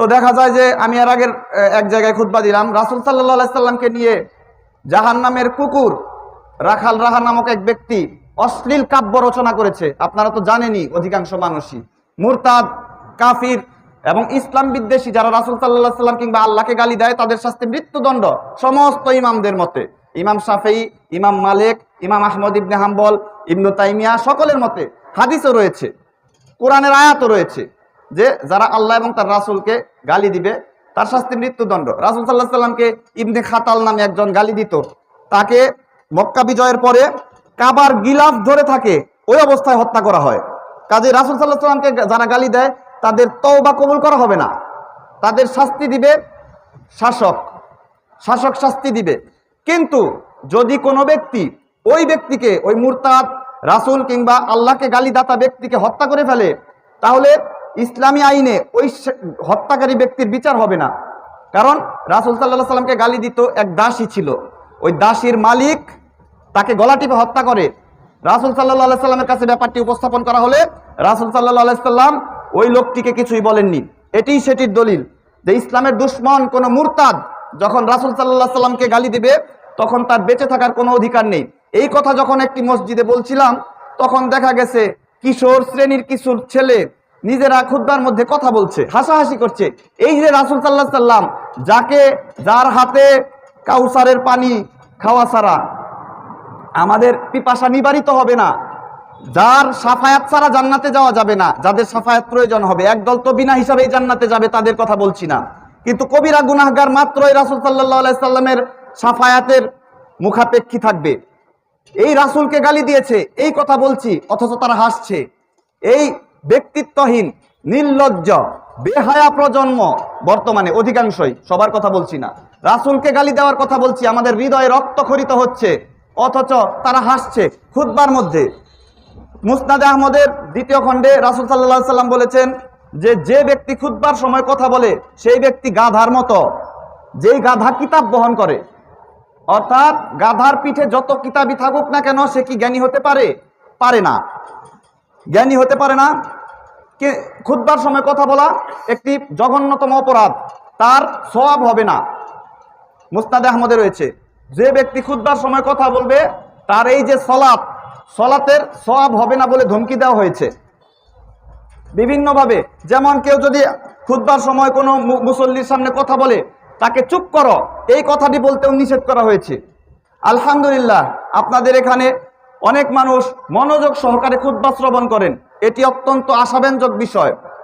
তো দেখা যায় যে আমি এর আগের এক জায়গায় খুতবা দিলাম। রাসুল সাল্লাহ সাল্লামকে নিয়ে জাহান নামের কুকুর রাখাল রাহা নামক এক ব্যক্তি অশ্লীল কাব্য রচনা করেছে। আপনারা তো জানেনই, অধিকাংশ মানুষই। মুরতাদ, কাফির এবং ইসলাম বিদ্বেষী যারা রাসুল সাল্লাহ সাল্লাম কিংবা আল্লাহকে গালি দেয়, তাদের শাস্তি মৃত্যুদণ্ড সমস্ত ইমামদের মতে। ইমাম শাফেই ইমাম মালিক, ইমাম আহমদ ইবনে হাম্বল, ইবনু তাইমিয়া সকলের মতে হাদিসও রয়েছে, কোরআনের আয়াতও রয়েছে। যে যারা আল্লাহ এবং তার রাসুলকে গালি দিবে, তার শাস্তি মৃত্যুদণ্ড। রাসুল সাল্লাহ সাল্লামকে ইবনে খাতাল নামে একজন গালি দিত। তাকে মক্কা বিজয়ের পরে কাবার গিলাফ ধরে থাকে, ওই অবস্থায় হত্যা করা হয়। কাজে রাসুল সাল্লাহ সাল্লামকে যারা গালি দেয়, তাদের তওবা কবুল করা হবে না। তাদের শাস্তি দিবে শাসক। শাসক শাস্তি দিবে। কিন্তু যদি কোনো ব্যক্তি ওই ব্যক্তিকে, ওই মুরতাদ রাসুল কিংবা আল্লাহকে গালিদাতা ব্যক্তিকে হত্যা করে ফেলে, তাহলে ইসলামী আইনে ওই হত্যাকারী ব্যক্তির বিচার হবে না। কারণ রাসুল সাল্লাহ সাল্লামকে গালি দিত, এক দাসী ছিল। ওই দাসীর মালিক তাকে গলা টিপে হত্যা করে। রাসুল সাল্লাহ সাল্লামের কাছে ব্যাপারটি উপস্থাপন করা হলে রাসুল সাল্লাহ সাল্লাম ওই লোকটিকে কিছুই বলেননি। এটিই সেটির দলিল যে ইসলামের দুশ্মন কোনো মুরতাদ যখন রাসুল সাল্লাহ সাল্লামকে গালি দিবে, তখন তার বেঁচে থাকার কোনো অধিকার নেই। এই কথা যখন একটি মসজিদে বলছিলাম, তখন দেখা গেছে কিশোর শ্রেণির কিছু ছেলে নিজেরা খুদ্বার মধ্যে কথা বলছে, হাসাহাসি করছে। এই যে রাসুল সাল্লাহ সাল্লাম যাকে, যার হাতে কাউসারের পানি খাওয়া ছাড়া আমাদের পিপাসা নিবারিত হবে না, যার সাফায়াত ছাড়া জান্নাতে যাওয়া যাবে না, যাদের সাফায়াত প্রয়োজন হবে, একদল তো বিনা হিসাবেই জান্নাতে যাবে, তাদের কথা বলছি না। কিন্তু কবিরা গুনাহগার মাত্রই রাসুল সাল্লাহ সাল্লামের সাফায়াতের মুখাপেক্ষী থাকবে। এই রাসুলকে গালি দিয়েছে, এই কথা বলছি, অথচ তারা হাসছে। এই ব্যক্তিত্বহীন, নির্লজ্জ, বেহায়া প্রজন্ম বর্তমানে অধিকাংশই, সবার কথা বলছি না। রাসুলকে গালি দেওয়ার কথা বলছি, আমাদের হৃদয়ে রক্তক্ষরিত হচ্ছে, অথচ তারা হাসছে খুদ্বার মধ্যে। মুসনাদে আহমদের দ্বিতীয় খণ্ডে রাসুল সাল্লাহ সাল্লাম বলেছেন যে যে ব্যক্তি খুদ্বার সময় কথা বলে, সেই ব্যক্তি গাধার মতো। যেই গাধা কিতাব বহন করে, অর্থাৎ গাধার পিঠে যত কিতাবই থাকুক না কেন, সে কি জ্ঞানী হতে পারে? পারে না। জ্ঞানী হতে পারে না। কে, খুদ্বার সময় কথা বলা একটি জঘন্যতম অপরাধ। তার সওয়াব হবে না। মুস্তাদে আহমদে রয়েছে। যে ব্যক্তি খুদ্বার সময় কথা বলবে, তার এই যে সলাপ, সলাতের সওয়াব হবে না বলে ধমকি দেওয়া হয়েছে। বিভিন্নভাবে, যেমন কেউ যদি খুদ্বার সময় কোনো মুসল্লির সামনে কথা বলে, তাকে চুপ করো। এই কথাটি বলতেও নিষেধ করা হয়েছে। আলহামদুলিল্লাহ, আপনাদের এখানে অনেক মানুষ মনোযোগ সহকারে খুদ্া শ্রবণ করেন। এটি অত্যন্ত আশাব্যঞ্জক বিষয়।